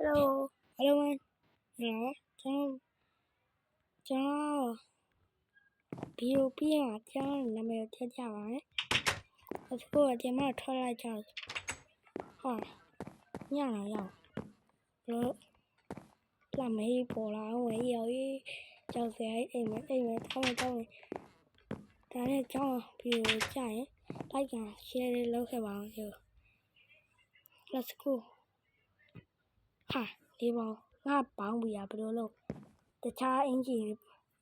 Hello Hello မနော်ကျွန်တော်ကျွန်တော်ဗီဒီယိုပြီးရင်ကျွန်တော်နာမည်ထည့်ကြပါမယ်အခုကဒီမှာထွက်လိုက်ကြဟာညလာရောက်လို့လာမေးပေါ်လာဝေးရောကြီးကြောက်စရာအိမ်မအိမ်မတောင်းတောင်းဒါနဲ့ကျောင်းဗီဒီယိုကြရင်လိုက်က share လေးလုပ်ခဲ့ပါအောင်ဆို Let's go ဟာဒီဘောင်ငါပေါင်းပြီးရဘယ်လိုလုပ်တခြားအင်ဂျီ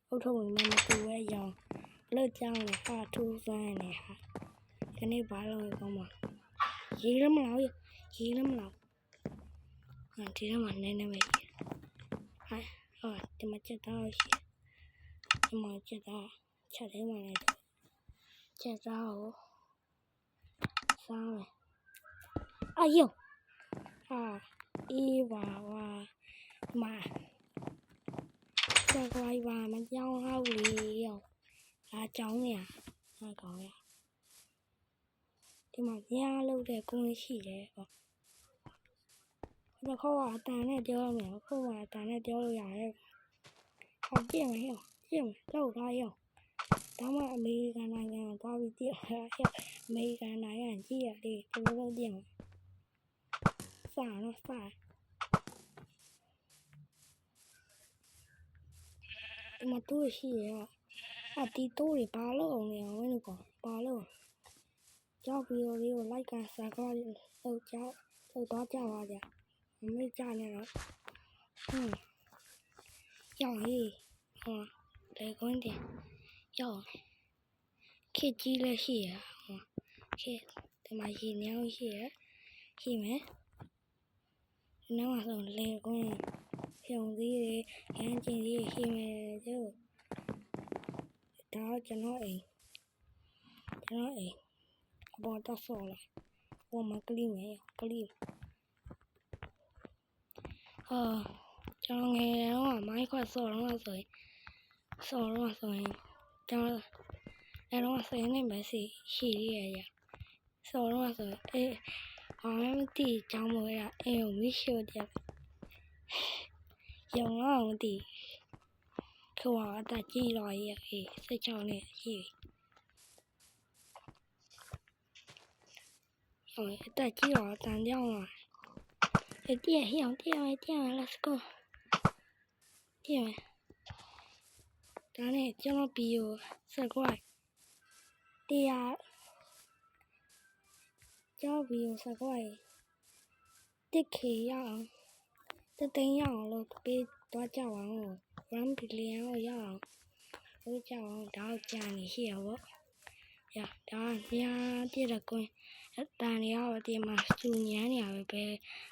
အုတ်ထုံဝင်မမတူရဲ့ရောင်ဘလို့ကြောင်းလဲဟာထူးဆန်းနေဟာဒီနေ့ဘာလို့ကောင်းမရေးလည်းမလားရေးလည်းမလားဟာဒီထဲမှာနည်းနည်းပဲဟာဟာဒီမှာချက်တော့ရှိဒီမှာချက်တော့ချက်ထဲမှာလည်းချက်တော့စားမယ်အယုံဟာ အေးပါဝါမာဆက်ကြိုက်ပါမကြောင်းဟောက်လေရောလာကြောင်းနေရဟာကောင်းရဒီမှာညားလို့တဲ့ကွင်းရှိတယ်ဟောဒီခေါ်ကအတန်နဲ့ပြောရမယ်ခုမှအတန်နဲ့ပြောလို့ရတယ်ဟောပြည့်မယ်ဟောပြည့်မယ်လော ည့်မလဲစတော့စဒီမှာတူရှိရအတီတိုးတွေဘာလို့အောင်လဲဝင်းလို့ကောဘာလို့ကြောက်ဗီဒီယိုလေးကို like က subscribe လုပ်ကြလုပ်တော့ကြပါကြမမေ့ကြနဲ့တော့ဟွန်းရောက်ဟေးဟောလေကွန်းတင်ရောက်ခက်ကြီးလည်းရှိရဟောခက်ဒီမှာရေညောင်းရှိရရှိမယ်ဒီနောက်မှာဆိုလေကွန်း ဖြုံစည်းတွေရမ်းကျင်စည်းတွေရှိမယ်ကျို့ဒါကျွန်တော်အိမ်ကျွန်တော်အိမ်အပေါ်တော့ဆော်လာပေါ်မှာကလိမယ်ကလိဟာကျွန်တော်ငယ်တော့မိုင်းခွက်ဆော်တော့ဆိုရင်ဆော်တော့ဆိုရင်ကျွန်တော်အဲတော့ဆင်းနေမယ်စီရှိရရဆော်တော့ဆိုအေးဘာမှမသိကြောင်းမ ရောင်အောင်ဒီခွာတကြည့်တော့ရဲ့စိတ်ချောင်းနဲ့ရှိဟိုအတက်ကြီးတော့တန်ကြောင်းလာတည့်ရဟိအောင်တည့်ရမယ်တည့်ရမယ် let's go တည့်ရမယ်ဒါနဲ့ကျွန်တော်ဗီဒီယို subscribe တရားကျွန်တော်ဗီဒီယို subscribe တစ်ခေရအောင် သသိန်းရအောင်လို့ပေးသွားကြအောင်1 billion ကိုရအောင်လို့ကြအောင်ဒါတော့ကြာနေရှိရပေါ့ရဒါများပြည့်တဲ့ကွင်းတန်တွေရောဒီမှာစူညမ်းနေရပဲပဲ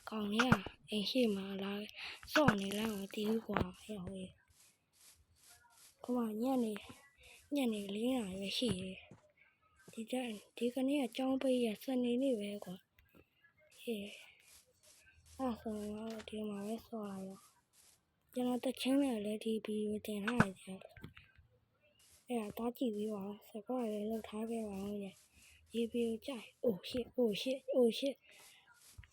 ကောင်းနေရအိမ်ရှိမှာလာစော့နေလမ်းကိုတီးဦးกว่าဟဲ့ဟိုခမညနေညနေလေးနာရရှိတယ်ဒီကြဒီကနေ့အကြောင်းပေးရစနေနေ့ပဲကွာဟေး အဲ့ဆိုတော့ဒီမှာပဲစော့လာရောကျွန်တော်တချင်းနဲ့လည်းဒီဗီဒီယိုတင်ထားရတယ်အဲ့ဒါတော့ကြည့်ပြီးပါစကောလည်းလောက်ထားခဲ့ပါဦးရဲ့ရေပြေကိုကြိုက်အိုရှစ်အိုရှစ်အိုရှစ်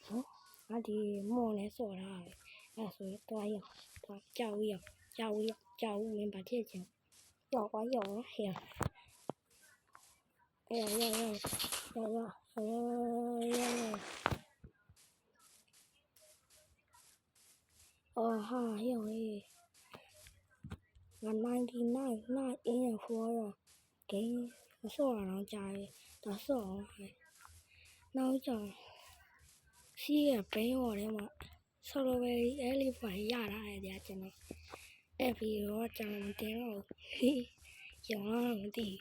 ဟောငါဒီမော်လဲစော်ထားတယ်အဲ့ဆိုရင်တွားရအောင်တွားကြောက်ရအောင်ကြောက်ရကြောက်မင်းပါဖြစ်ချင်ကြောက်ပါရောဟဲ့哎呀呀呀呀呀呀呀！ Aha, here we are. 99, not in a quarter. Game, I saw it on Jai. That's all. Now, John. See a brain or him. So, the way early for Yara, I did it. Every year, John, they all. He, young, I'm the.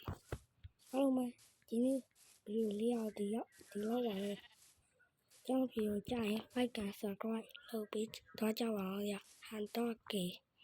Oh, my. ဒီနေ့ဘယ်လိုလေးအောင်ဒီရောက်ဒီလောက်ပါလေ ကျွန်တော်ဗီဒီယိုကြရင် like and subscribe လုပ်ပေးသွားကြပါအောင်ရဟန်တော့ကေ